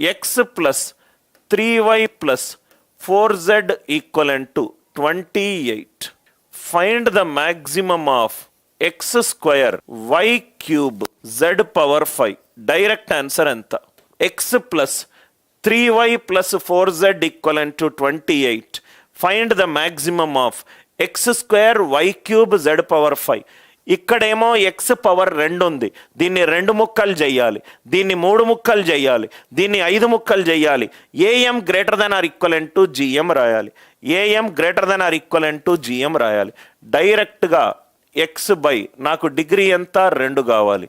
X plus three y plus four z equivalent to twenty eight find the maximum of x square y cube z power five direct answer ఎంత x plus three y plus four z equivalent to twenty eight find the maximum of x square y cube z power five ఇక్కడేమో x power రెండు ఉంది. దీన్ని రెండు ముక్కలు చేయాలి దీన్ని మూడు ముక్కలు చేయాలి దీన్ని ఐదు ముక్కలు చేయాలి AM greater than or equivalent to GM రాయాలి. AM greater than or equivalent to GM రాయాలి. డైరెక్ట్గా ఎక్స్ బై నాకు డిగ్రీ ఎంత? రెండు కావాలి.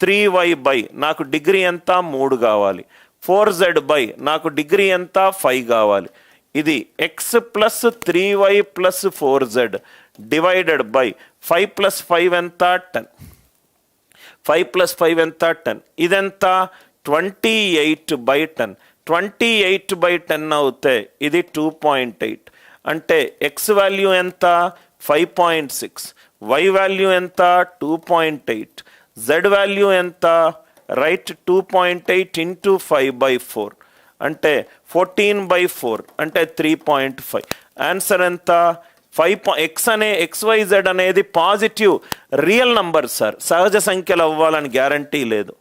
త్రీ వై బై నాకు డిగ్రీ ఎంత? మూడు కావాలి. ఫోర్ జెడ్ బై నాకు డిగ్రీ ఎంత? ఫైవ్ కావాలి. ఇది x plus three y plus four z divided by five plus five ఎంత? టెన్ ఫైవ్ ప్లస్ ఫైవ్ ఎంత? టెన్ ఇదెంత? Twenty eight by ten twenty eight by ten అవుతే ఇది టూ పాయింట్ ఎయిట్ అంటే ఎక్స్ వాల్యూ ఎంత? Five point six y value ఎంత? Two point eight z value ఎంత? Right two point eight into five by four అంటే fourteen by four అంటే three point five answer ఎంత? Five X అనే XYZ అనేది positive real number sir. సహజ సంఖ్యలు అవ్వాలని గ్యారంటీ లేదు.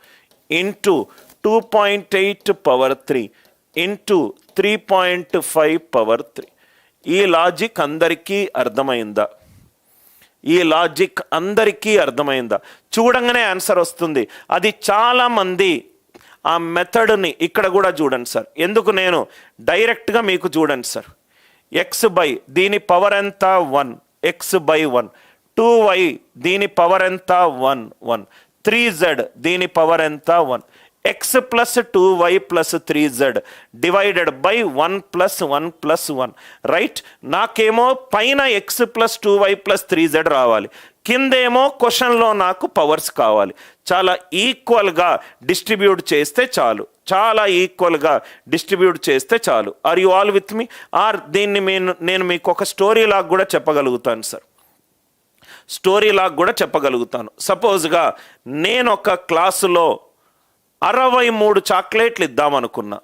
Into two point eight power three into three point five power three. ఈ లాజిక్ అందరికీ అర్థమైందా? ఈ లాజిక్ అందరికీ అర్థమైందా? చూడంగానే ఆన్సర్ వస్తుంది. అది చాలామంది ఆ మెథడ్ని ఇక్కడ కూడా చూడండి సార్. ఎందుకు నేను డైరెక్ట్గా మీకు చూడండి సార్. ఎక్స్ బై దీని పవర్ ఎంత? One x by one two y దీని పవర్ ఎంత? వన్ వన్ త్రీ జెడ్ దీని పవర్ ఎంత? One x plus two y plus three z divided by one plus one plus one right నాకేమో పైన x plus two y plus three z రావాలి. కిందేమో క్వశ్చన్లో నాకు పవర్స్ కావాలి. చాలా ఈక్వల్గా డిస్ట్రిబ్యూట్ చేస్తే చాలు. చాలా ఈక్వల్గా డిస్ట్రిబ్యూట్ చేస్తే చాలు. Are you all with me are దీన్ని నేను నేను మీకు ఒక స్టోరీ లాగా కూడా చెప్పగలుగుతాను సార్ స్టోరీ లాగా కూడా చెప్పగలుగుతాను. సపోజ్గా నేను ఒక క్లాసులో అరవై మూడు చాక్లెట్లు ఇద్దామనుకున్నా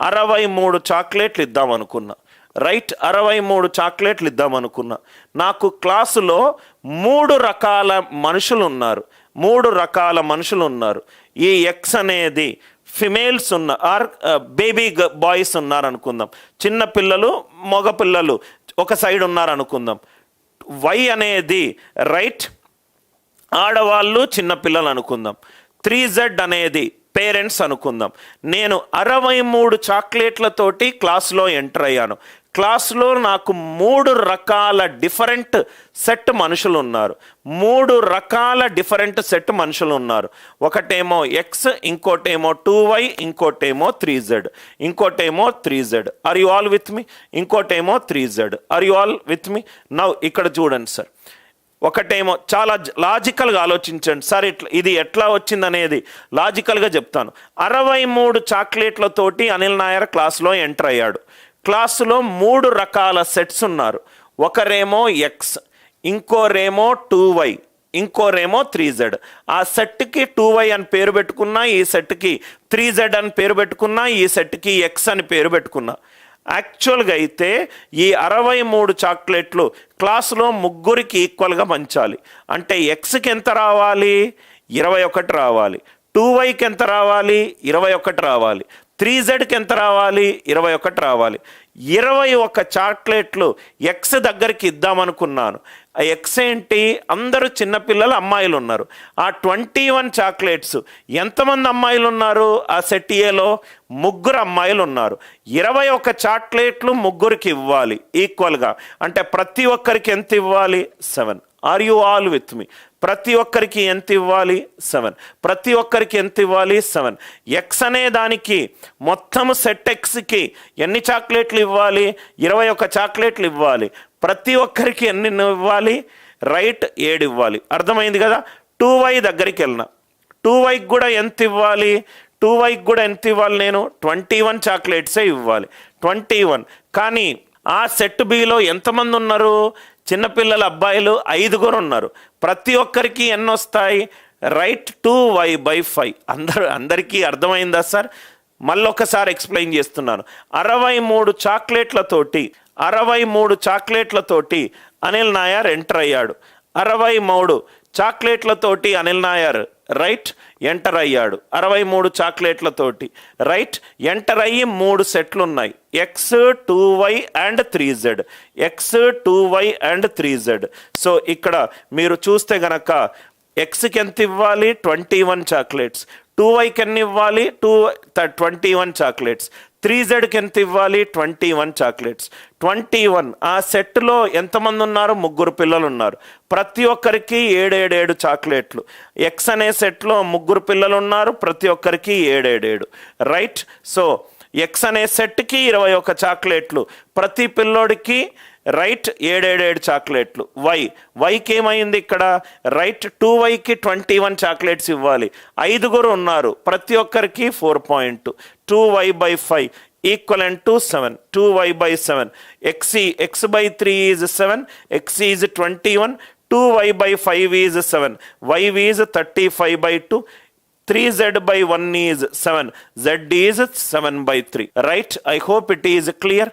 అరవై మూడు చాక్లెట్లు ఇద్దామనుకున్నా రైట్ అరవై మూడు చాక్లెట్లు ఇద్దామనుకున్నా నాకు క్లాసులో మూడు రకాల మనుషులు ఉన్నారు. మూడు రకాల మనుషులు ఉన్నారు. ఈ ఎక్స్ అనేది ఫిమేల్స్ ఉన్న ఆర్ బేబీ బాయ్స్ ఉన్నారు అనుకుందాం చిన్న పిల్లలు మగ పిల్లలు ఒక సైడ్ ఉన్నారు అనుకుందాం వై అనేది రైట్ ఆడవాళ్ళు చిన్నపిల్లలు అనుకుందాం త్రీ జెడ్ అనేది పేరెంట్స్ అనుకుందాం. నేను అరవై మూడు చాక్లెట్లతోటి క్లాస్లో ఎంటర్ అయ్యాను. క్లాస్లో నాకు మూడు రకాల డిఫరెంట్ సెట్ మనుషులు ఉన్నారు. మూడు రకాల డిఫరెంట్ సెట్ మనుషులు ఉన్నారు. ఒకటేమో ఎక్స్ ఇంకోటేమో టూ వై ఇంకోటేమో త్రీ జెడ్ ఇంకోటేమో three z are you all with me ఇంకోటేమో three z are you all with me now ఇక్కడ చూడండి సార్ ఒకటేమో చాలా లాజికల్గా ఆలోచించండి. సార్ ఇట్లా ఇది ఎట్లా వచ్చిందనేది లాజికల్గా చెప్తాను. అరవై మూడు చాక్లెట్లతోటి అనిల్ నాయర్ క్లాస్లో ఎంటర్ అయ్యాడు. క్లాసులో మూడు రకాల సెట్స్ ఉన్నారు. ఒకరేమో ఎక్స్ ఇంకోరేమో టూ వై ఇంకోరేమో త్రీ జెడ్ ఆ సెట్కి టూ వై అని పేరు పెట్టుకున్నా ఈ సెట్కి త్రీ జెడ్ అని పేరు పెట్టుకున్నా ఈ సెట్కి ఎక్స్ అని పేరు పెట్టుకున్నా. యాక్చువల్గా అయితే ఈ అరవై మూడు చాక్లెట్లు క్లాసులో ముగ్గురికి ఈక్వల్గా పంచాలి. అంటే ఎక్స్కి ఎంత రావాలి? ఇరవై ఒకటి రావాలి. టూ వైకి ఎంత రావాలి? ఇరవై ఒకటి రావాలి. త్రీ జెడ్కి ఎంత రావాలి? ఇరవై ఒకటి రావాలి. ఇరవై ఒక చాక్లెట్లు ఎక్స్ దగ్గరికి ఇద్దామనుకున్నాను. ఆ ఎక్స్ ఏంటి? అందరూ చిన్నపిల్లలు అమ్మాయిలు ఉన్నారు ఆ ట్వంటీ వన్ చాక్లెట్స్ ఎంతమంది అమ్మాయిలు ఉన్నారు ఆ సెట్ ఏలో ముగ్గురు అమ్మాయిలు ఉన్నారు ఇరవై ఒక చాక్లెట్లు ముగ్గురికి ఇవ్వాలి ఈక్వల్గా అంటే ప్రతి ఒక్కరికి ఎంత ఇవ్వాలి? Seven. Are you all with me ప్రతి ఒక్కరికి ఎంత ఇవ్వాలి? సెవెన్ ప్రతి ఒక్కరికి ఎంత ఇవ్వాలి? సెవెన్ ఎక్స్ అనే దానికి మొత్తం సెట్ ఎక్స్కి ఎన్ని చాక్లెట్లు ఇవ్వాలి? ఇరవై ఒక చాక్లెట్లు ఇవ్వాలి. ప్రతి ఒక్కరికి ఎన్ని ఇవ్వాలి? రైట్ ఏడు ఇవ్వాలి. అర్థమైంది కదా? టూ వై దగ్గరికి వెళ్ళిన. టూ వైకి కూడా ఎంత ఇవ్వాలి? టూ వైకి కూడా ఎంత ఇవ్వాలి నేను? ట్వంటీ వన్ చాక్లెట్సే ఇవ్వాలి. ట్వంటీ వన్ కానీ ఆ సెట్ బిలో ఎంతమంది ఉన్నారు? చిన్నపిల్లల అబ్బాయిలు ఐదుగురు ఉన్నారు. ప్రతి ఒక్కరికి ఎన్ని వస్తాయి? Right two y by five అందరు అందరికీ అర్థమైందా సార్? మళ్ళొకసారి ఎక్స్ప్లెయిన్ చేస్తున్నాను. అరవై మూడు చాక్లెట్లతోటి అరవై మూడు చాక్లెట్లతోటి అనిల్ నాయర్ ఎంటర్ అయ్యాడు. అరవై మూడు చాక్లెట్లతోటి అనిల్ నాయర్ రైట్ ఎంటర్ అయ్యాడు. అరవై మూడు చాక్లెట్లతోటి రైట్ ఎంటర్ అయ్యి మూడు సెట్లు ఉన్నాయి X two Y and three Z X two Y and three Z so ఇక్కడ మీరు చూస్తే గనక ఎక్స్కి ఎంత ఇవ్వాలి ట్వంటీ వన్ చాక్లెట్స్. టూ వైకి ఎన్ని ఇవ్వాలి two twenty one chocolates. Three జెడ్కి ఎంత ఇవ్వాలి? Twenty one chocolates. Twenty one. ఆ సెట్లో ఎంతమంది ఉన్నారు ముగ్గురు పిల్లలు ఉన్నారు ప్రతి ఒక్కరికి ఏడేడేడు చాక్లెట్లు. ఎక్స్ అనే సెట్లో ముగ్గురు పిల్లలు ఉన్నారు ప్రతి ఒక్కరికి ఏడేడేడు. రైట్ సో ఎక్స్ అనే సెట్కి ఇరవై ఒక చాక్లెట్లు. ప్రతి పిల్లోడికి రైట్ ఏడేడేడు చాక్లెట్లు. వై? వైకి ఏమైంది ఇక్కడ? రైట్ టూ వైకి ట్వంటీ వన్ చాక్లెట్స్ ఇవ్వాలి. ఐదుగురు ఉన్నారు. ప్రతి ఒక్కరికి four point. Two y by five equal and to seven. Two y by seven. X x by three is seven. X is twenty one. Two y by five is seven. Y is thirty five by two. Three z by one is seven. Z is seven by three. Right? I hope it is clear.